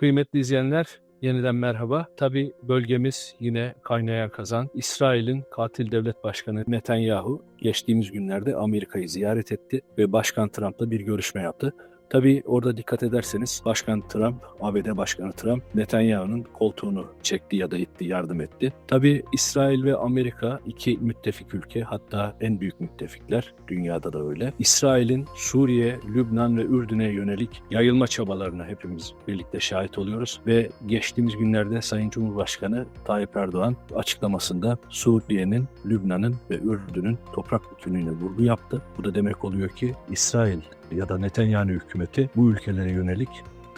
Kıymetli izleyenler, yeniden merhaba. Tabi bölgemiz yine kaynayan kazan. İsrail'in katil devlet başkanı Netanyahu geçtiğimiz günlerde Amerika'yı ziyaret etti ve Başkan Trump'la bir görüşme yaptı. Tabi orada dikkat ederseniz Başkan Trump, ABD Başkanı Trump Netanyahu'nun koltuğunu çekti ya da itti, yardım etti. Tabi İsrail ve Amerika iki müttefik ülke hatta en büyük müttefikler dünyada da öyle. İsrail'in Suriye, Lübnan ve Ürdün'e yönelik yayılma çabalarına hepimiz birlikte şahit oluyoruz ve geçtiğimiz günlerde Sayın Cumhurbaşkanı Tayyip Erdoğan açıklamasında Suriye'nin, Lübnan'ın ve Ürdün'ün toprak bütünlüğüne vurgu yaptı. Bu da demek oluyor ki İsrail ya da Netanyahu hükümeti bu ülkelere yönelik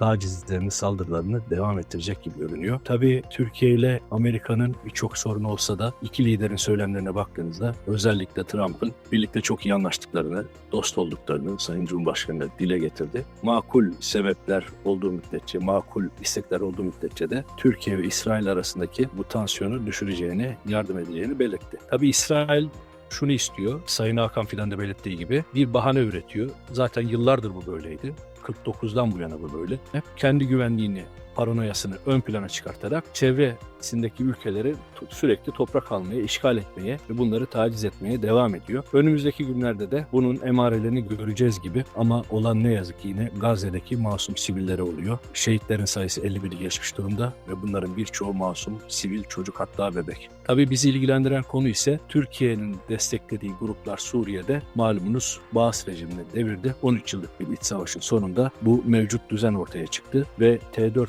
tacizlerini, saldırılarını devam ettirecek gibi görünüyor. Tabii Türkiye ile Amerika'nın birçok sorunu olsa da iki liderin söylemlerine baktığınızda özellikle Trump'ın birlikte çok iyi anlaştıklarını, dost olduklarını Sayın Cumhurbaşkanı dile getirdi. Makul sebepler olduğu müddetçe, makul istekler olduğu müddetçe de Türkiye ve İsrail arasındaki bu tansiyonu düşüreceğini, yardım edeceğini belirtti. Tabii İsrail şunu istiyor. Sayın Hakan filan da belirttiği gibi bir bahane üretiyor. Zaten yıllardır bu böyleydi. 49'dan bu yana bu böyle. Hep kendi güvenliğini, paranoyasını ön plana çıkartarak çevresindeki ülkeleri sürekli toprak almaya, işgal etmeye ve bunları taciz etmeye devam ediyor. Önümüzdeki günlerde de bunun emarelerini göreceğiz gibi ama olan ne yazık ki yine Gazze'deki masum sivillere oluyor. Şehitlerin sayısı 51'i geçmiş durumda ve bunların birçoğu masum, sivil, çocuk hatta bebek. Tabii bizi ilgilendiren konu ise Türkiye'nin desteklediği gruplar Suriye'de malumunuz Bağız rejimini devirdi. 13 yıllık bir iç savaşın sonunda bu mevcut düzen ortaya çıktı ve T-4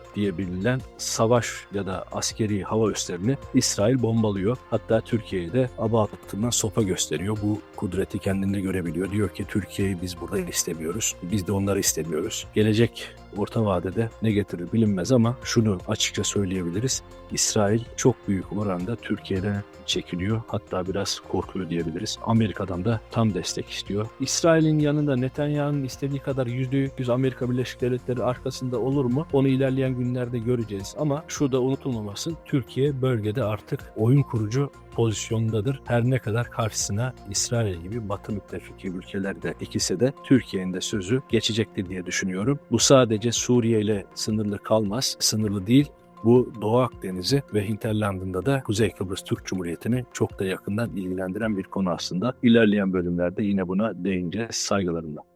diye bilinen savaş ya da askeri hava üslerini İsrail bombalıyor. Hatta Türkiye'ye de aba altından sopa gösteriyor. Bu kudreti kendinde görebiliyor. Diyor ki Türkiye'yi biz burada istemiyoruz. Biz de onları istemiyoruz. Gelecek orta vadede ne getirir bilinmez ama şunu açıkça söyleyebiliriz. İsrail çok büyük oranda Türkiye'den çekiliyor. Hatta biraz korkuyor diyebiliriz. Amerika'dan da tam destek istiyor. İsrail'in yanında Netanyahu'nun istediği kadar %100 Amerika Birleşik Devletleri arkasında olur mu? Onu ilerleyen günlerde göreceğiz. Ama şu da unutulmamasın. Türkiye bölgede artık oyun kurucu pozisyondadır. Her ne kadar karşısına İsrail gibi Batı müttefiki ülkelerde ikisi de Türkiye'nin de sözü geçecektir diye düşünüyorum. Bu sadece Suriye ile sınırlı kalmaz, sınırlı değil. Bu Doğu Akdeniz'i ve hinterlandında da Kuzey Kıbrıs Türk Cumhuriyeti'ni çok da yakından ilgilendiren bir konu aslında. İlerleyen bölümlerde yine buna değineceğiz saygılarımla.